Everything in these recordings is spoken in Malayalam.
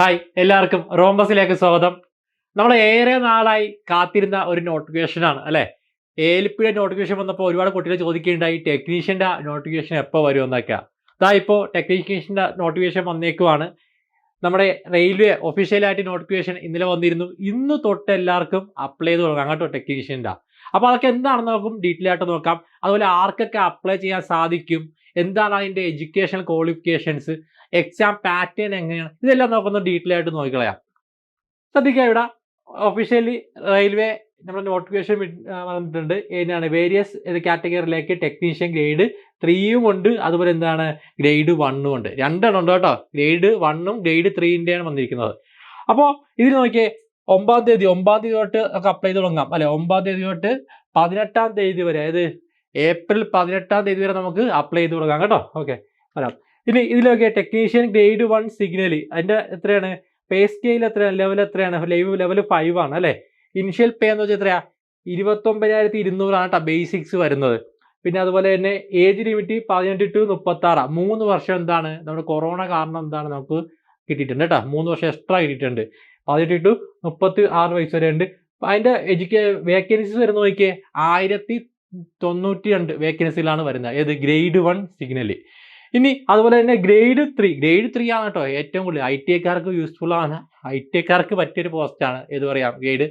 ഹായ് എല്ലാവർക്കും റോംബസിലേക്ക് സ്വാഗതം. നമ്മൾ ഏറെ നാളായി കാത്തിരുന്ന ഒരു നോട്ടിഫിക്കേഷൻ ആണ് അല്ലെ? പിയുടെ നോട്ടിഫിക്കേഷൻ വന്നപ്പോൾ ഒരുപാട് കുട്ടികൾ ചോദിക്കുകയുണ്ടായി ടെക്നീഷ്യന്റെ നോട്ടിഫിക്കേഷൻ എപ്പോൾ വരും? എന്നൊക്കെ. അതാ ഇപ്പോൾ ടെക്നീഷ്യന്റെ നോട്ടിഫിക്കേഷൻ വന്നേക്കുവാണ്. നമ്മുടെ റെയിൽവേ ഒഫീഷ്യലായിട്ട് നോട്ടിഫിക്കേഷൻ ഇന്നലെ വന്നിരുന്നു. ഇന്ന് തൊട്ട് എല്ലാവർക്കും അപ്ലൈ ചെയ്ത് തുടങ്ങാം കേട്ടോ ടെക്നീഷ്യന്റെ അപ്പോൾ അതൊക്കെ എന്താണെന്ന് നോക്കും ഡീറ്റെയിൽ ആയിട്ട് നോക്കാം. അതുപോലെ ആർക്കൊക്കെ അപ്ലൈ ചെയ്യാൻ സാധിക്കും? എന്താണ് അതിന്റെ എഡ്യൂക്കേഷൻ ക്വാളിഫിക്കേഷൻസ് എക്സാം പാറ്റേൺ എങ്ങനെയാണ്? ഇതെല്ലാം നോക്കുന്ന ഡീറ്റെയിൽ ആയിട്ട് നോക്കിക്കളയാം. ശ്രദ്ധിക്കുക ഇവിടെ. ഒഫീഷ്യലി റെയിൽവേ നമ്മുടെ നോട്ടിഫിക്കേഷൻ വന്നിട്ടുണ്ട്. എന്താണ് വേരിയസ് കാറ്റഗറിയിലേക്ക് ടെക്നീഷ്യൻ ഗ്രേഡ് ത്രീയും ഉണ്ട്. അതുപോലെ എന്താണ്? ഗ്രേഡ് വണ്ണും ഉണ്ട്. രണ്ടെണ്ണം ഉണ്ട് കേട്ടോ. ഗ്രേഡ് വണ്ണും ഗ്രേഡ് ത്രീന്റെയാണ് വന്നിരിക്കുന്നത്. അപ്പോൾ ഇതിൽ നോക്കിയേ ഒമ്പതാം തീയതി ഒമ്പതാം തീയതി തൊട്ട് ഒക്കെ അപ്ലൈ ചെയ്ത് തുടങ്ങാം. അല്ലെ? ഒമ്പതാം തീയതി തൊട്ട് പതിനെട്ടാം തീയതി വരെ അതായത് ഏപ്രിൽ പതിനെട്ടാം തീയതി വരെ നമുക്ക് അപ്ലൈ ചെയ്ത് തുടങ്ങാം കേട്ടോ. ഓക്കെ വരാം ഇനി ഇതിലൊക്കെ ടെക്നീഷ്യൻ ഗ്രേഡ് വൺ സിഗ്നൽ അതിന്റെ എത്രയാണ്? പേ സ്കെയിൽ എത്രയാണ് ലെവൽ എത്രയാണ്? ലൈവ് ലെവൽ ഫൈവ് ആണ് അല്ലേ? ഇനിഷ്യൽ പേ എന്ന് വെച്ചാൽ എത്രയാ? ഇരുപത്തൊമ്പതിനായിരത്തി ഇരുന്നൂറാണ് കേട്ടോ ബേസിക്സ് വരുന്നത്. പിന്നെ അതുപോലെ തന്നെ ഏജ് ലിമിറ്റ് പതിനെട്ട് ടു മുപ്പത്തി ആറ് മൂന്ന് വർഷം എന്താണ്? നമ്മുടെ കൊറോണ കാരണം എന്താണ് നമുക്ക് കിട്ടിയിട്ടുണ്ട് കേട്ടോ. മൂന്ന് വർഷം എക്സ്ട്രാ കിട്ടിയിട്ടുണ്ട്. പതിനെട്ട് ടു മുപ്പത്തി ആറ് വയസ്സ് വരെ ഉണ്ട്. അതിന്റെ എഡ്യൂക്കേ വേക്കൻസീസ് വരുന്ന നോക്കിയേ ആയിരത്തി തൊണ്ണൂറ്റി രണ്ട് വേക്കൻസിയിലാണ് വരുന്നത്. ഏത്? ഗ്രേഡ് വൺ സിഗ്നൽ ഇനി അതുപോലെ തന്നെ ഗ്രേഡ് ത്രീ. ഗ്രേഡ് ത്രീ ആണ് കേട്ടോ ഏറ്റവും കൂടുതൽ. ഐ ടി ഐക്കാർക്ക് യൂസ്ഫുൾ ആണ്. ഐ ടി ഐക്കാർക്ക് പറ്റിയൊരു പോസ്റ്റാണ് ഏത് പറയാം? ഗ്രേഡ്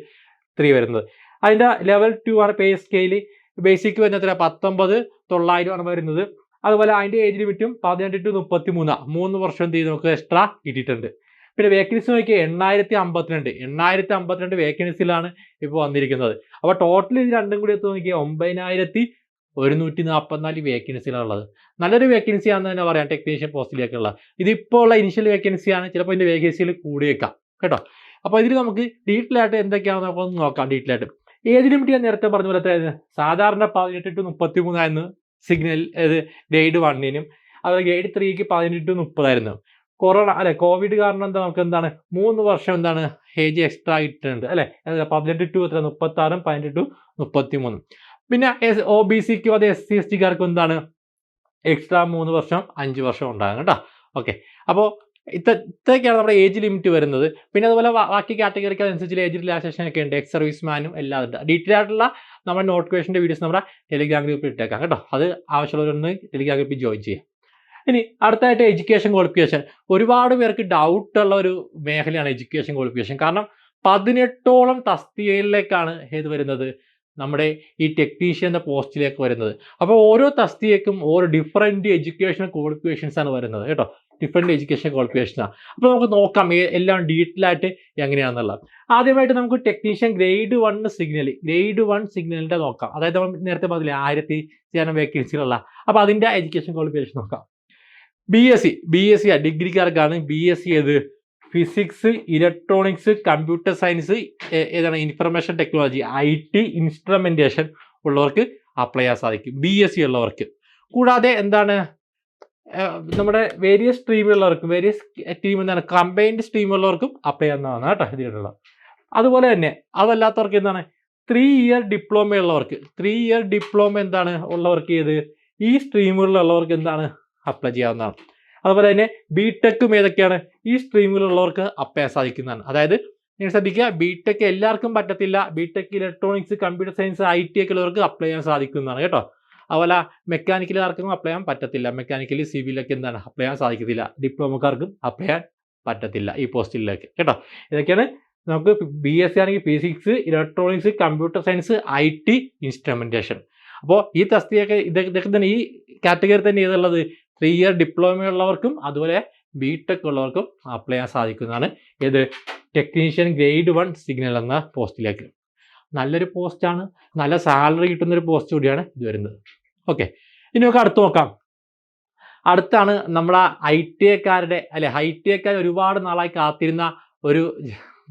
ത്രീ വരുന്നത്. അതിന്റെ ലെവൽ ടു ആണ് പേ സ്കെയിൽ ബേസിക് വരുന്നത് എത്ര പത്തൊമ്പത് തൊള്ളായിരം ആണ് വരുന്നത്. അതുപോലെ അതിന്റെ ഏജ് ലിമിറ്റും പതിനെട്ട് ടു മുപ്പത്തി മൂന്നാണ് മൂന്ന് വർഷം എന്ത് ചെയ്ത്? നമുക്ക് എക്സ്ട്രാ കിട്ടിയിട്ടുണ്ട് പിന്നെ വേക്കൻസി നോക്കിയാൽ എണ്ണായിരത്തി അമ്പത്തിരണ്ട് എണ്ണായിരത്തി അമ്പത്തിരണ്ട് വേക്കൻസിയിലാണ് ഇപ്പോൾ വന്നിരിക്കുന്നത്. അപ്പോൾ ടോട്ടൽ ഇത് രണ്ടും കൂടി എടുത്ത് നോക്കിയാൽ ഒമ്പതിനായിരത്തി ഒരുന്നൂറ്റി നാൽപ്പത്തിനാല് വേക്കൻസികളുള്ളത് നല്ലൊരു വേക്കൻസി ആണെന്ന് തന്നെ പറയാം ടെക്നീഷ്യൻ പോസ്റ്റിലേക്കുള്ള ഇതിപ്പോൾ ഉള്ള ഇനിഷ്യൽ വേക്കൻസിയാണ് ചിലപ്പോൾ ഇതിന്റെ വേക്കൻസിയിൽ കൂടിയേക്കാം കേട്ടോ? അപ്പോൾ ഇതിൽ നമുക്ക് ഡീറ്റെയിൽ ആയിട്ട് എന്തൊക്കെയാണെന്ന് നമുക്ക് നോക്കാം ഡീറ്റെയിൽ ആയിട്ട്. ലിമിറ്റ് ഞാൻ നേരത്തെ പറഞ്ഞ പോലെ സാധാരണ പതിനെട്ട് ടു മുപ്പത്തി മൂന്നായിരുന്നു സിഗ്നൽ ഗൈഡ് വണ്ണിനും അതുപോലെ ഗ്രേഡ് ത്രീക്ക് പതിനെട്ട് ടു മുപ്പതായിരുന്നു. കൊറോണ അല്ലെ കോവിഡ് കാരണം എന്താ നമുക്ക് എന്താണ്? മൂന്ന് വർഷം എന്താണ്? ഏജ് എക്സ്ട്രാ ഇട്ടിട്ടുണ്ട് അല്ലെ? പതിനെട്ട് ടു എത്ര? മുപ്പത്തി ആറും പതിനെട്ട് ടു മുപ്പത്തി മൂന്നും പിന്നെ എസ് ഒ ബി സിക്കും അത് എസ് സി എസ് ടിക്കാർക്കും എന്താണ്? എക്സ്ട്രാ മൂന്ന് വർഷം അഞ്ച് വർഷം ഉണ്ടാകും കേട്ടോ. ഓക്കെ അപ്പോൾ ഇത്ര ഇത്രയൊക്കെയാണ് നമ്മുടെ ഏജ് ലിമിറ്റ് വരുന്നത്. പിന്നെ അതുപോലെ ബാക്കി കാറ്റഗറിക്ക് അനുസരിച്ച് ഏജ് റിലാക്സേഷൻ ഒക്കെ ഉണ്ട്. എക്സ് സർവീസ് മാനും എല്ലാം ഉണ്ട്. ഡീറ്റെയിൽ ആയിട്ടുള്ള നമ്മുടെ നോട്ടിഫിക്കേഷന്റെ വീഡിയോസ് നമ്മുടെ ടെലിഗ്രാം ഗ്രൂപ്പിൽ ഇട്ടേക്കാം കേട്ടോ. അത് ആവശ്യമുള്ളവരൊന്ന് ടെലിഗ്രാം ഗ്രൂപ്പിൽ ജോയിൻ ചെയ്യാം. ഇനി അടുത്തായിട്ട് എഡ്യൂക്കേഷൻ ക്വാളിഫിക്കേഷൻ ഒരുപാട് പേർക്ക് ഡൗട്ട് ഉള്ള ഒരു മേഖലയാണ് എഡ്യൂക്കേഷൻ ക്വാളിഫിക്കേഷൻ കാരണം പതിനെട്ടോളം തസ്തികയിലേക്കാണ് ഏത് വരുന്നത്. നമ്മുടെ ഈ ടെക്നീഷ്യൻ എന്ന പോസ്റ്റിലേക്ക് വരുന്നത്. അപ്പോൾ ഓരോ തസ്തികയ്ക്കും ഓരോ ഡിഫറെന്റ് എഡ്യൂക്കേഷൻ ക്വാളിഫിക്കേഷൻസ് ആണ് വരുന്നത് കേട്ടോ. ഡിഫറെന്റ് എഡ്യൂക്കേഷൻ ക്വാളിഫിക്കേഷനാണ് അപ്പോൾ നമുക്ക് നോക്കാം എല്ലാം ഡീറ്റെയിൽ ആയിട്ട് എങ്ങനെയാണെന്നുള്ളത് ആദ്യമായിട്ട് നമുക്ക് technician grade one signal grade one സിഗ്നലിന്റെ നോക്കാം. അതായത് നമ്മൾ നേരത്തെ പറഞ്ഞില്ലേ ആയിരത്തി ചില വേക്കൻസികളുള്ള അപ്പോൾ അതിന്റെ എഡ്യൂക്കേഷൻ ക്വാളിഫിക്കേഷൻ നോക്കാം. B S C B S C ഡിഗ്രിക്കാർക്കാണ് B S C ഏത്? ഫിസിക്സ് ഇലക്ട്രോണിക്സ് കമ്പ്യൂട്ടർ സയൻസ് ഏതാണ്? Information technology I T instrumentation ഉള്ളവർക്ക് അപ്ലൈ ചെയ്യാൻ സാധിക്കും. ബി എസ് സി ഉള്ളവർക്ക്. കൂടാതെ എന്താണ്? നമ്മുടെ വേരിയസ് സ്ട്രീമുള്ളവർക്കും വേരിയസ് ടീം എന്താണ്? കമ്പൈൻഡ് സ്ട്രീമുള്ളവർക്കും അപ്ലൈ ചെയ്യാവുന്നതാണ് കേട്ടോ ഇതിലുള്ള അതുപോലെ തന്നെ അതല്ലാത്തവർക്ക് എന്താണ്? ത്രീ ഇയർ ഡിപ്ലോമ ഉള്ളവർക്ക് ത്രീ ഇയർ ഡിപ്ലോമ എന്താണ്? ഉള്ളവർക്ക് ഏത്? ഈ സ്ട്രീമുകളിലുള്ളവർക്ക് എന്താണ്? അപ്ലൈ ചെയ്യാവുന്നതാണ്. അതുപോലെ തന്നെ ബി ടെക്കും ഏതൊക്കെയാണ്? ഈ സ്ട്രീമിലുള്ളവർക്ക് അപ്ലൈ സാധിക്കുന്നതാണ്. അതായത് നിങ്ങൾ ശ്രദ്ധിക്കുക ബി ടെക് എല്ലാവർക്കും പറ്റത്തില്ല. B tech electronics computer science I T ഒക്കെ ഉള്ളവർക്ക് അപ്ലൈ ചെയ്യാൻ സാധിക്കുന്നതാണ് കേട്ടോ. അതുപോലെ മെക്കാനിക്കലുകാർക്കും അപ്ലൈ ചെയ്യാൻ പറ്റത്തില്ല. മെക്കാനിക്കലി സിവിലൊക്കെ എന്താണ്? അപ്ലൈ ചെയ്യാൻ സാധിക്കത്തില്ല. ഡിപ്ലോമക്കാർക്കും അപ്ലൈ ചെയ്യാൻ പറ്റത്തില്ല ഈ പോസ്റ്റിലേക്ക് കേട്ടോ. ഇതൊക്കെയാണ് നമുക്ക് ബി എസ് സി ആണെങ്കിൽ physics electronics computer science I T instrumentation അപ്പോൾ ഈ തസ്തിയൊക്കെ ഇതൊക്കെ തന്നെ ഈ കാറ്റഗറി തന്നെ ഏതുള്ളത് ത്രീ ഇയർ ഡിപ്ലോമ ഉള്ളവർക്കും അതുപോലെ ബി ടെക് ഉള്ളവർക്കും അപ്ലൈ ചെയ്യാൻ സാധിക്കുന്നതാണ്. ഏത്? ടെക്നീഷ്യൻ ഗ്രേഡ് വൺ സിഗ്നൽ എന്ന പോസ്റ്റിലേക്ക്. നല്ലൊരു പോസ്റ്റാണ് നല്ല സാലറി കിട്ടുന്ന ഒരു പോസ്റ്റ് കൂടിയാണ് ഇത് വരുന്നത്. ഓക്കെ ഇനി നമുക്ക് അടുത്ത് നോക്കാം. അടുത്താണ് നമ്മളെ ഐ ടി എക്കാരുടെ അല്ലെ ഐ ടി എക്കാർ ഒരുപാട് നാളായി കാത്തിരുന്ന ഒരു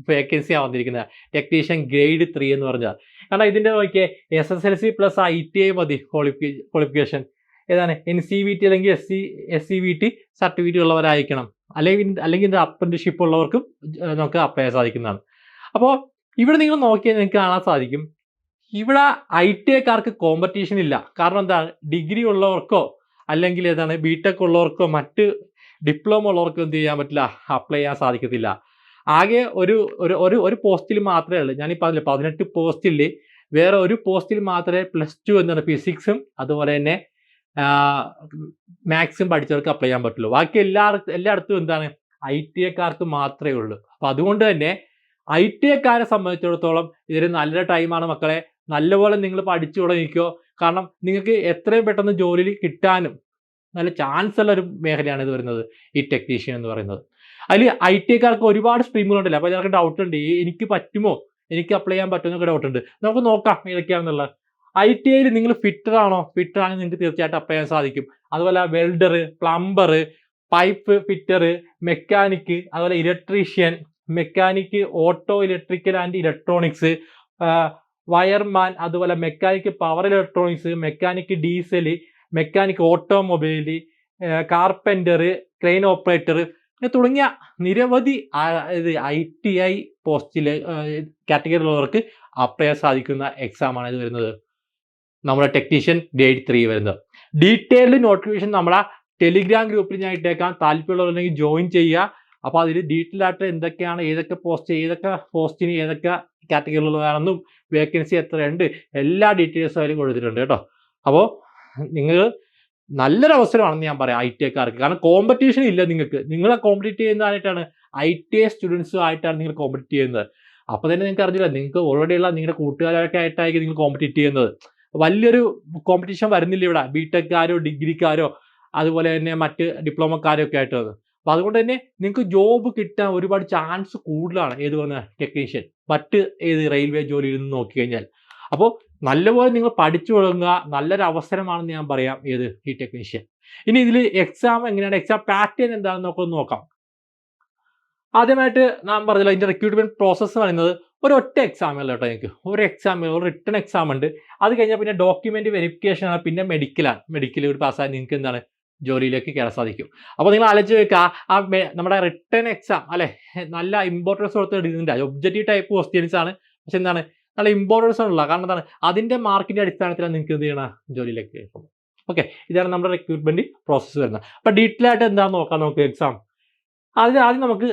വേക്കൻസിയാണ് വന്നിരിക്കുന്നത്. ടെക്നീഷ്യൻ ഗ്രേഡ് ത്രീ എന്ന് പറഞ്ഞാൽ. കാരണം ഇതിന്റെ നോക്കിയേ S S L C plus I T I മതി ക്വാളിഫി ക്വാളിഫിക്കേഷൻ ഏതാണ്? എൻ സി വി ടി അല്ലെങ്കിൽ S C S C V T certificate ഉള്ളവരായിരിക്കണം. അല്ലെങ്കിൽ അല്ലെങ്കിൽ അപ്രന്റിഷിപ്പ് ഉള്ളവർക്കും നമുക്ക് അപ്ലൈ ചെയ്യാൻ സാധിക്കുന്നതാണ്. അപ്പോൾ ഇവിടെ നിങ്ങൾ നോക്കിയാൽ നിങ്ങൾക്ക് കാണാൻ സാധിക്കും. ഇവിടെ ഐ ടി ഐക്കാർക്ക് കോമ്പറ്റീഷൻ ഇല്ല. കാരണം എന്താണ് ഡിഗ്രി ഉള്ളവർക്കോ അല്ലെങ്കിൽ ഏതാണ്? ബി ടെക് ഉള്ളവർക്കോ മറ്റ് ഡിപ്ലോമ ഉള്ളവർക്കോ എന്ത് ചെയ്യാൻ പറ്റില്ല? അപ്ലൈ ചെയ്യാൻ സാധിക്കത്തില്ല. ആകെ ഒരു ഒരു ഒരു പോസ്റ്റിൽ മാത്രമേ ഉള്ളൂ. ഞാനീ പറഞ്ഞില്ല പതിനെട്ട് പോസ്റ്റിൽ വേറെ ഒരു പോസ്റ്റിൽ മാത്രമേ പ്ലസ് ടു എന്താണ്? ഫിസിക്സും അതുപോലെ തന്നെ മാത്സും പഠിച്ചവർക്ക് അപ്ലൈ ചെയ്യാൻ പറ്റുള്ളൂ. ബാക്കി എല്ലാ എല്ലായിടത്തും എന്താണ്? ഐ ടി എക്കാർക്ക് മാത്രമേ ഉള്ളൂ. അപ്പം അതുകൊണ്ട് തന്നെ ഐ ടി എക്കാരെ സംബന്ധിച്ചിടത്തോളം ഇതൊരു നല്ല ടൈമാണ് മക്കളെ. നല്ലപോലെ നിങ്ങൾ പഠിച്ചു തുടങ്ങിക്കോ. കാരണം നിങ്ങൾക്ക് എത്രയും പെട്ടെന്ന് ജോലിയിൽ കിട്ടാനും നല്ല ചാൻസ് ഉള്ള ഒരു മേഖലയാണ് ഇത് വരുന്നത്. ഈ ടെക്നീഷ്യൻ എന്ന് പറയുന്നത്. അതിൽ ഐ ടി എക്കാർക്ക് ഒരുപാട് സ്ട്രീമുകളുണ്ടല്ലോ അപ്പോൾ ഞങ്ങൾക്ക് ഡൗട്ട് ഉണ്ട്. എനിക്ക് പറ്റുമോ? എനിക്ക് അപ്ലൈ ചെയ്യാൻ പറ്റുമോ എന്നൊക്കെ ഡൗട്ട് ഉണ്ട്. നമുക്ക് നോക്കാം ഏതൊക്കെയാണെന്നുള്ളത്. ഐ ടി ഐയിൽ നിങ്ങൾ ഫിറ്റർ ആണോ? ഫിറ്റർ ആണെങ്കിൽ നിങ്ങൾക്ക് തീർച്ചയായിട്ടും അപ്ലൈ ചെയ്യാൻ സാധിക്കും. അതുപോലെ welder plumber pipe fitter mechanic അതുപോലെ electrician mechanic auto electrical and electronics wireman അതുപോലെ mechanic power electronics mechanic diesel mechanic automobile carpenter crane operator തുടങ്ങിയ നിരവധി ഐ ടി ഐ പോസ്റ്റിൽ കാറ്റഗറിയിലുള്ളവർക്ക് അപ്ലൈ ചെയ്യാൻ സാധിക്കുന്ന എക്സാമാണ് ഇത് വരുന്നത്. നമ്മുടെ ടെക്നീഷ്യൻ ഗ്രേഡ് ത്രീ വരുന്നത്. ഡീറ്റെയിൽഡ് നോട്ടിഫിക്കേഷൻ നമ്മളെ ടെലിഗ്രാം ഗ്രൂപ്പിൽ ഞാൻ ഇട്ടേക്കാം. താല്പര്യമുള്ളവരുണ്ടെങ്കിൽ ജോയിൻ ചെയ്യുക. അപ്പോൾ അതിൽ ഡീറ്റെയിൽ ആയിട്ട് എന്തൊക്കെയാണ് ഏതൊക്കെ പോസ്റ്റ് ഏതൊക്കെ പോസ്റ്റിന് ഏതൊക്കെ കാറ്റഗറിയിലുള്ളതാണെന്നും വേക്കൻസി എത്രയുണ്ട് എല്ലാ ഡീറ്റെയിൽസും അതിലും കൊടുത്തിട്ടുണ്ട് കേട്ടോ. അപ്പോൾ നിങ്ങൾ നല്ലൊരു അവസരമാണെന്ന് ഞാൻ പറയാം ഐ ടി ഐക്കാർക്ക് കാരണം കോമ്പറ്റീഷൻ ഇല്ല നിങ്ങൾക്ക്. നിങ്ങളെ കോമ്പറ്റീറ്റ് ചെയ്യുന്നതായിട്ടാണ് ഐ ടി ഐ സ്റ്റുഡൻസും ആയിട്ടാണ് നിങ്ങൾ കോമ്പറ്റീറ്റ് ചെയ്യുന്നത്. അപ്പോൾ തന്നെ നിങ്ങൾക്ക് അറിഞ്ഞില്ല നിങ്ങൾക്ക് ഓൾറെഡി ഉള്ള നിങ്ങളുടെ കൂട്ടുകാരൊക്കെ ആയിട്ടായിരിക്കും നിങ്ങൾ കോമ്പറ്റീറ്റ് ചെയ്യുന്നത്. വലിയൊരു കോമ്പറ്റീഷൻ വരുന്നില്ല ഇവിടെ. ബിടെക്കാരോ ഡിഗ്രിക്കാരോ അതുപോലെ തന്നെ മറ്റ് ഡിപ്ലോമക്കാരോ ഒക്കെ ആയിട്ട് വന്നത്. അപ്പോൾ അതുകൊണ്ട് തന്നെ നിങ്ങൾക്ക് ജോബ് കിട്ടാൻ ഒരുപാട് ചാൻസ് കൂടുതലാണ് ഏത് വന്ന ടെക്നീഷ്യൻ മറ്റ് ഏത് റെയിൽവേ ജോലിയിൽ നിന്ന് നോക്കി കഴിഞ്ഞാൽ അപ്പോൾ നല്ലപോലെ നിങ്ങൾ പഠിച്ചു തുടങ്ങുക. നല്ലൊരു അവസരമാണെന്ന് ഞാൻ പറയാം ഏത് ഈ ടെക്നീഷ്യൻ ഇനി ഇതിൽ എക്സാം എങ്ങനെയാണ്? എക്സാം പാറ്റേൺ എന്താണെന്ന് നോക്കാം. ആദ്യമായിട്ട് ഞാൻ പറഞ്ഞല്ലോ ഇതിന്റെ റിക്രൂട്ട്മെന്റ് പ്രോസസ്സ് പറയുന്നത് ഒരു ഒറ്റ എക്സാം അല്ല കേട്ടോ എനിക്ക് ഒരു എക്സാം ഒരു റിട്ടേൺ എക്സാം ഉണ്ട്. അത് കഴിഞ്ഞാൽ പിന്നെ ഡോക്യുമെന്റ് വെരിഫിക്കേഷൻ ആണ്. പിന്നെ മെഡിക്കലാണ് മെഡിക്കൽ ഒരു പാസ്സായി നിങ്ങൾക്ക് എന്താണ്? ജോലിയിലേക്ക് കയറാൻ സാധിക്കും. അപ്പോൾ നിങ്ങൾ ആലോചിച്ച് വെക്കുക ആ നമ്മുടെ റിട്ടേൺ എക്സാം അല്ലെ? നല്ല ഇമ്പോർട്ടൻസ് കൊടുത്ത് എടുക്കുന്നുണ്ട് ഒബ്ജക്റ്റീവ് ടൈപ്പ് ക്വസ്റ്റ്യൻസ് ആണ്. പക്ഷെ എന്താണ്? നല്ല ഇമ്പോർട്ടൻസ് ഉള്ള. കാരണം എന്താണ്? അതിന്റെ മാർക്കിന്റെ അടിസ്ഥാനത്തിലാണ് നിങ്ങൾക്ക് എന്ത് ചെയ്യണം? ജോലിയിലേക്ക് ഓക്കെ ഇതാണ് നമ്മുടെ റിക്രൂട്ട്മെന്റ് പ്രോസസ്സ് വരുന്നത്. അപ്പോൾ ഡീറ്റെയിൽ ആയിട്ട് എന്താണെന്ന് നോക്കാം നമുക്ക് എക്സാം അതിന് ആദ്യം നമുക്ക്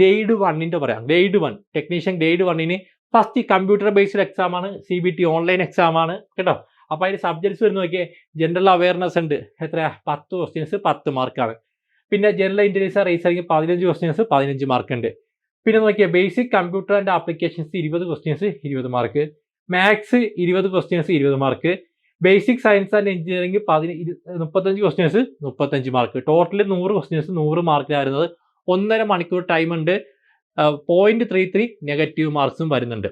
ഗ്രേഡ് വണ്ണിന്റെ പറയാം. ഗ്രേഡ് വൺ ടെക്നീഷ്യൻ ഗ്രേഡ് വണ്ണിന് ഫസ്റ്റ് കമ്പ്യൂട്ടർ ബേസ്ഡ് എക്സാം ആണ് C B T online exam ആണ് കേട്ടോ? അപ്പോൾ അതിന്റെ സബ്ജക്ട്സ് വരുന്ന നോക്കിയാൽ ജനറൽ അവയർനെസ് ഉണ്ട്. എത്ര പത്ത് ക്വസ്റ്റ്യൻസ് പത്ത് മാർക്കാണ് പിന്നെ ജനറൽ ഇന്റലിജൻസ് റേസറിങ് പതിനഞ്ച് ക്വസ്റ്റ്യൻസ് പതിനഞ്ച് മാർക്ക് ഉണ്ട്. പിന്നെ നോക്കിയാൽ ബേസിക് കമ്പ്യൂട്ടർ ആൻഡ് ആപ്ലിക്കേഷൻസ് ഇരുപത് ക്വസ്റ്റ്യൻസ് ഇരുപത് മാർക്ക് മാത്സ് ഇരുപത് ക്വസ്റ്റ്യൻസ് ഇരുപത് mark basic science and engineering പതിന മുപ്പത്തഞ്ച് ക്വസ്റ്റ്യൻസ് മുപ്പത്തഞ്ച് മാർക്ക് ടോട്ടൽ നൂറ് ക്വസ്റ്റ്യൻസ് നൂറ് മാർക്കിലായിരുന്നത് ഒന്നര മണിക്കൂർ ടൈം ഉണ്ട്. പോയിന്റ് ത്രീ ത്രീ നെഗറ്റീവ് മാർക്സും വരുന്നുണ്ട്.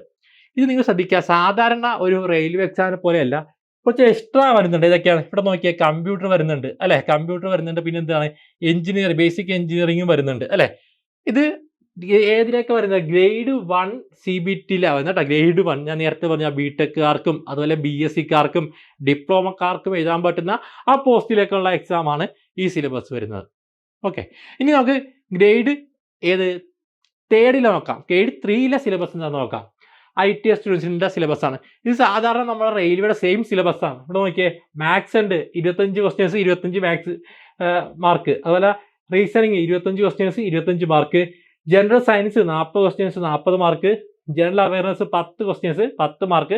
ഇത് നിങ്ങൾ ശ്രദ്ധിക്കുക. സാധാരണ ഒരു റെയിൽവേ എക്സാമിനെ പോലെയല്ല. കുറച്ച് എക്സ്ട്രാ വരുന്നുണ്ട്. ഇതൊക്കെയാണ്. ഇവിടെ നോക്കിയാൽ കമ്പ്യൂട്ടർ വരുന്നുണ്ട്. അല്ലെ? കമ്പ്യൂട്ടർ വരുന്നുണ്ട്. പിന്നെ എന്താണ്? എഞ്ചിനീയർ ബേസിക് എഞ്ചിനീയറിംഗും വരുന്നുണ്ട്. അല്ലെ? ഇത് ഏതിനൊക്കെ വരുന്നത്? ഗ്രേഡ് വൺ സി ബി ടിയിലാണ് വരുന്നത് കേട്ടോ. ഗ്രേഡ് വൺ ഞാൻ നേരത്തെ പറഞ്ഞ ബി ടെക്കുകാർക്കും അതുപോലെ ബി എസ് സിക്കാർക്കും ഡിപ്ലോമക്കാർക്കും എഴുതാൻ പറ്റുന്ന ആ പോസ്റ്റിലേക്കുള്ള എക്സാമാണ് ഈ സിലബസ് വരുന്നത്. ഓക്കെ ഇനി നമുക്ക് ഗ്രേഡ് ഏത്? തേർഡിലെ നോക്കാം. ഗ്രേഡ് ത്രീയിലെ സിലബസ് എന്താണെന്ന് നോക്കാം. ഐ ടി എസ് സ്റ്റുഡൻസിന്റെ സിലബസ് ആണ്. ഇത് സാധാരണ നമ്മുടെ റെയിൽവേയുടെ സെയിം സിലബസ് ആണ്. ഇവിടെ നോക്കിയേ മാത്സ് ഉണ്ട്. ഇരുപത്തഞ്ച് ക്വസ്റ്റ്യൻസ് ഇരുപത്തഞ്ച് മാത്സ് മാർക്ക് അതുപോലെ റീസണിങ് ഇരുപത്തഞ്ച് ക്വസ്റ്റ്യൻസ് ഇരുപത്തഞ്ച് മാർക്ക് ജനറൽ സയൻസ് നാൽപ്പത് ക്വസ്റ്റ്യൻസ് നാൽപ്പത് മാർക്ക് ജനറൽ അവയർനെസ് പത്ത് ക്വസ്റ്റ്യൻസ് പത്ത് മാർക്ക്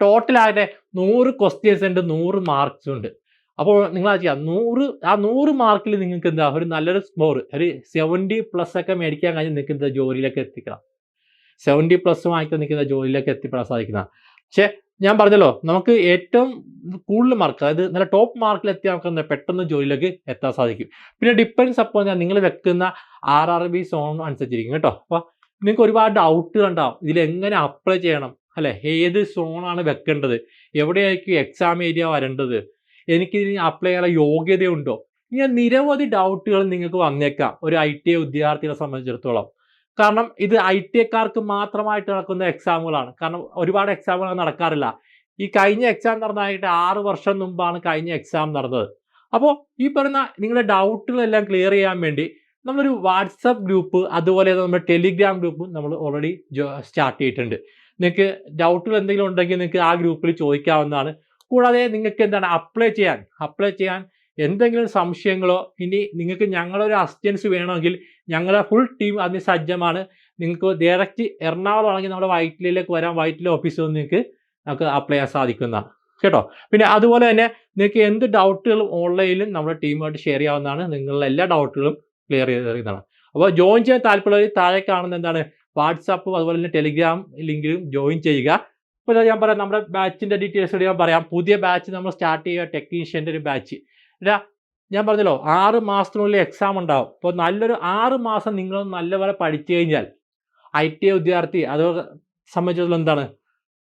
ടോട്ടൽ ആകട്ടെ നൂറ് ക്വസ്റ്റ്യൻസ് ഉണ്ട് നൂറ് മാർക്സ് ഉണ്ട്. അപ്പോൾ നിങ്ങൾ അത് ചെയ്യാം. നൂറ് ആ നൂറ് മാർക്കിൽ നിങ്ങൾക്ക് എന്താ? ഒരു നല്ലൊരു സ്കോർ ഒരു സെവന്റി പ്ലസ് ഒക്കെ മേടിക്കാൻ കഴിഞ്ഞ് എന്താ? ജോലിയിലേക്ക് എത്തിക്കണം. സെവന്റി പ്ലസ് വാങ്ങിക്കാൻ നിൽക്കുന്ന ജോലിയിലേക്ക് എത്തിപ്പെടാൻ സാധിക്കുന്ന. പക്ഷേ ഞാൻ പറഞ്ഞല്ലോ നമുക്ക് ഏറ്റവും കൂടുതൽ മാർക്ക് അതായത് നല്ല ടോപ്പ് മാർക്കിൽ എത്തിയ നമുക്ക് പെട്ടെന്ന് ജോലിയിലേക്ക് എത്താൻ സാധിക്കും. പിന്നെ ഡിപ്പെൻസ് അപ്പോൾ നിങ്ങൾ വെക്കുന്ന ആർ ആർ ബി സോൺ അനുസരിച്ചിരിക്കും കേട്ടോ. അപ്പോൾ നിങ്ങൾക്ക് ഒരുപാട് ഡൗട്ടുകൾ ഉണ്ടാവും ഇതിലെങ്ങനെ അപ്ലൈ ചെയ്യണം? അല്ലെ? ഏത് സോണാണ് വെക്കേണ്ടത്? എവിടെയായിരിക്കും എക്സാം ഏരിയ വരേണ്ടത്? എനിക്കിതിന് അപ്ലൈ ചെയ്യാനുള്ള യോഗ്യതയുണ്ടോ? ഇങ്ങനെ നിരവധി ഡൗട്ടുകൾ നിങ്ങൾക്ക് വന്നേക്കാം ഒരു ഐ ടി ഐ വിദ്യാർത്ഥികളെ സംബന്ധിച്ചിടത്തോളം. കാരണം ഇത് ഐ ടി ഐക്കാർക്ക് മാത്രമായിട്ട് നടക്കുന്ന എക്സാമുകളാണ് കാരണം ഒരുപാട് എക്സാമുകൾ നടക്കാറില്ല. ഈ കഴിഞ്ഞ എക്സാം നടന്നതായിട്ട് ആറ് വർഷം മുമ്പാണ് കഴിഞ്ഞ എക്സാം നടന്നത്. അപ്പോൾ ഈ പറയുന്ന നിങ്ങളുടെ ഡൗട്ടുകളെല്ലാം ക്ലിയർ ചെയ്യാൻ വേണ്ടി നമ്മളൊരു വാട്സപ്പ് ഗ്രൂപ്പ് അതുപോലെ നമ്മുടെ ടെലിഗ്രാം ഗ്രൂപ്പും നമ്മൾ ഓൾറെഡി സ്റ്റാർട്ട് ചെയ്തിട്ടുണ്ട്. നിങ്ങൾക്ക് ഡൗട്ടുകൾ എന്തെങ്കിലും ഉണ്ടെങ്കിൽ നിങ്ങൾക്ക് ആ ഗ്രൂപ്പിൽ ചോദിക്കാവുന്നതാണ്. കൂടാതെ നിങ്ങൾക്ക് എന്താണ് അപ്ലൈ ചെയ്യാൻ അപ്ലൈ ചെയ്യാൻ എന്തെങ്കിലും സംശയങ്ങളോ ഇനി നിങ്ങൾക്ക് ഞങ്ങളൊരു അസിസ്റ്റൻസ് വേണമെങ്കിൽ ഞങ്ങളുടെ ഫുൾ ടീം അതിന് സജ്ജമാണ്. നിങ്ങൾക്ക് ഡയറക്റ്റ് എറണാകുളം ആണെങ്കിൽ നമ്മുടെ വൈറ്റിലേക്ക് വരാം വൈറ്റിലെ ഓഫീസിൽ നിന്ന് നിങ്ങൾക്ക് നമുക്ക് അപ്ലൈ ചെയ്യാൻ സാധിക്കുന്നതാണ് കേട്ടോ? പിന്നെ അതുപോലെ തന്നെ നിങ്ങൾക്ക് എന്ത് ഡൗട്ടുകളും ഓൺലൈനിലും നമ്മുടെ ടീമുമായിട്ട് ഷെയർ ചെയ്യാവുന്നതാണ്. നിങ്ങളുടെ എല്ലാ ഡൗട്ടുകളും ക്ലിയർ ചെയ്ത് തരുന്നതാണ്. അപ്പോൾ ജോയിൻ ചെയ്യാൻ താല്പര്യമുള്ളവർ താഴെ കാണുന്ന എന്താണ് വാട്സാപ്പും അതുപോലെ തന്നെ ടെലിഗ്രാം ലിങ്കിലും ജോയിൻ ചെയ്യുക. ഇപ്പോൾ ഞാൻ പറയാം നമ്മുടെ ബാച്ചിന്റെ ഡീറ്റെയിൽസ് കൂടി ഞാൻ പറയാം. പുതിയ ബാച്ച് നമ്മൾ സ്റ്റാർട്ട് ചെയ്യുക ടെക്നീഷ്യന്റെ ഒരു ബാച്ച് അല്ല ഞാൻ പറഞ്ഞല്ലോ ആറ് മാസത്തിനുള്ളിൽ എക്സാം ഉണ്ടാവും. അപ്പോൾ നല്ലൊരു ആറ് മാസം നിങ്ങൾ നല്ലപോലെ പഠിച്ചു കഴിഞ്ഞാൽ ഐ ടി ഐ വിദ്യാർത്ഥി അത് സംബന്ധിച്ചിടത്തോളം എന്താണ്?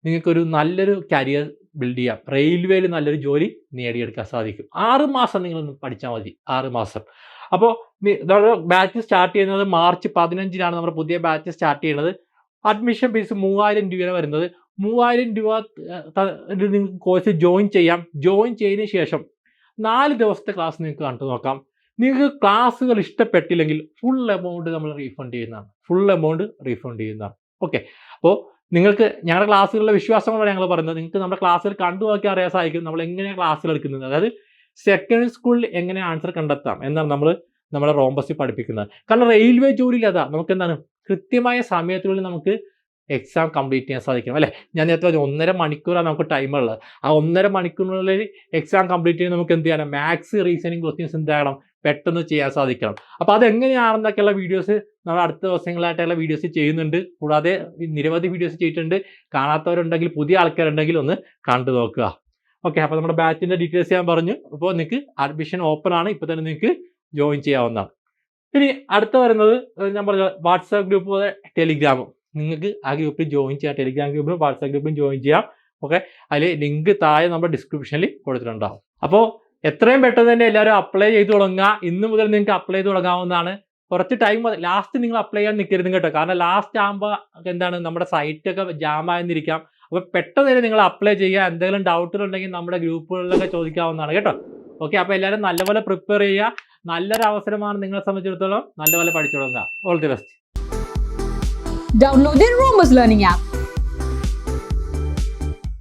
നിങ്ങൾക്കൊരു നല്ലൊരു കരിയർ ബിൽഡ് ചെയ്യാം. റെയിൽവേയിൽ നല്ലൊരു ജോലി നേടിയെടുക്കാൻ സാധിക്കും. ആറ് മാസം നിങ്ങൾ പഠിച്ചാൽ മതി ആറ് മാസം. അപ്പോൾ ബാച്ച് സ്റ്റാർട്ട് ചെയ്യുന്നത് മാർച്ച് പതിനഞ്ചിനാണ് നമ്മുടെ പുതിയ ബാച്ച് സ്റ്റാർട്ട് ചെയ്യുന്നത്. അഡ്മിഷൻ ഫീസ് മൂവായിരം രൂപയാണ് വരുന്നത്. മൂവായിരം രൂപ നിങ്ങൾക്ക് കോഴ്സ് ജോയിൻ ചെയ്യാം. ജോയിൻ ചെയ്തതിന് ശേഷം നാല് ദിവസത്തെ ക്ലാസ് നിങ്ങൾക്ക് കണ്ടു നോക്കാം. നിങ്ങൾക്ക് ക്ലാസ്സുകൾ ഇഷ്ടപ്പെട്ടില്ലെങ്കിൽ ഫുൾ എമൗണ്ട് നമ്മൾ റീഫണ്ട് ചെയ്യുന്നതാണ്. ഫുൾ എമൗണ്ട് റീഫണ്ട് ചെയ്യുന്നതാണ്. ഓക്കെ അപ്പോൾ നിങ്ങൾക്ക് ഞങ്ങളുടെ ക്ലാസ്സുകളിലെ വിശ്വാസങ്ങളാണ് ഞങ്ങൾ പറയുന്നത്. നിങ്ങൾക്ക് നമ്മുടെ ക്ലാസ്സിൽ കണ്ടു നോക്കിയാൽ അറിയാൻ സാധിക്കും നമ്മൾ എങ്ങനെയാണ് ക്ലാസ്സുകൾ എടുക്കുന്നത്. അതായത് സെക്കൻഡ് സ്കൂളിൽ എങ്ങനെ ആൻസർ കണ്ടെത്താം എന്നാണ് നമ്മൾ നമ്മുടെ റോംബസിൽ പഠിപ്പിക്കുന്നത്. കാരണം റെയിൽവേ ജോലിയിൽ അതാ നമുക്ക് എന്താണ് കൃത്യമായ സമയത്തിനുള്ളിൽ നമുക്ക് എക്സാം കംപ്ലീറ്റ് ചെയ്യാൻ സാധിക്കണം അല്ലേ? ഞാൻ നേരത്തെ പറഞ്ഞു ഒന്നര മണിക്കൂറാണ് നമുക്ക് ടൈം ഉള്ളത്. ആ ഒന്നര മണിക്കൂറിനുള്ളിൽ എക്സാം കംപ്ലീറ്റ് ചെയ്യാൻ നമുക്ക് എന്ത് ചെയ്യണം മാത്സ് റീസണിങ് ക്വസ്റ്റ്യൻസ് എന്താകണം? പെട്ടെന്ന് ചെയ്യാൻ സാധിക്കണം. അപ്പോൾ അതെങ്ങനെയാണെന്നൊക്കെയുള്ള വീഡിയോസ് നമ്മൾ അടുത്ത ദിവസങ്ങളായിട്ടുള്ള വീഡിയോസ് ചെയ്യുന്നുണ്ട്. കൂടാതെ നിരവധി വീഡിയോസ് ചെയ്തിട്ടുണ്ട്. കാണാത്തവരുണ്ടെങ്കിൽ പുതിയ ആൾക്കാരുണ്ടെങ്കിൽ ഒന്ന് കണ്ടു നോക്കുക. ഓക്കെ അപ്പോൾ നമ്മുടെ ബാച്ചിന്റെ ഡീറ്റെയിൽസ് ഞാൻ പറഞ്ഞു. അപ്പോൾ നിങ്ങൾക്ക് അഡ്മിഷൻ ഓപ്പൺ ആണ്. ഇപ്പോൾ തന്നെ നിങ്ങൾക്ക് ജോയിൻ ചെയ്യാവുന്നതാണ്. ഇനി അടുത്ത വരുന്നത് ഞാൻ പറഞ്ഞ വാട്സാപ്പ് ഗ്രൂപ്പ് പോലെ ടെലിഗ്രാമും നിങ്ങൾക്ക് ആ ഗ്രൂപ്പിൽ ജോയിൻ ചെയ്യാം ടെലിഗ്രാം ഗ്രൂപ്പിലും വാട്സാപ്പ് ഗ്രൂപ്പിലും ജോയിൻ ചെയ്യാം. ഓക്കെ അതിൽ ലിങ്ക് താഴെ നമ്മുടെ ഡിസ്ക്രിപ്ഷനിൽ കൊടുത്തിട്ടുണ്ടാവും അപ്പോൾ എത്രയും പെട്ടെന്ന് തന്നെ എല്ലാവരും അപ്ലൈ ചെയ്ത് തുടങ്ങുക. ഇന്ന് മുതൽ നിങ്ങൾക്ക് അപ്ലൈ ചെയ്ത് തുടങ്ങാവുന്നതാണ്. കുറച്ച് ടൈം ലാസ്റ്റ് നിങ്ങൾ അപ്ലൈ ചെയ്യാൻ നിൽക്കരുത് കേട്ടോ. കാരണം ലാസ്റ്റ് ആകുമ്പോൾ എന്താണ്? നമ്മുടെ സൈറ്റൊക്കെ ജാമായെന്നിരിക്കാം അപ്പോൾ പെട്ടെന്ന് തന്നെ നിങ്ങൾ അപ്ലൈ ചെയ്യുക. എന്തെങ്കിലും ഡൗട്ടുകൾ ഉണ്ടെങ്കിൽ നമ്മുടെ ഗ്രൂപ്പുകളിലൊക്കെ ചോദിക്കാവുന്നതാണ് കേട്ടോ. ഓക്കെ അപ്പോൾ എല്ലാവരും നല്ലപോലെ പ്രിപ്പയർ ചെയ്യുക. നല്ലൊരു അവസരമാണ് നിങ്ങളെ സംബന്ധിച്ചിടത്തോളം നല്ലപോലെ പഠിച്ചു തുടങ്ങുക. All the best Download the Romus Learning app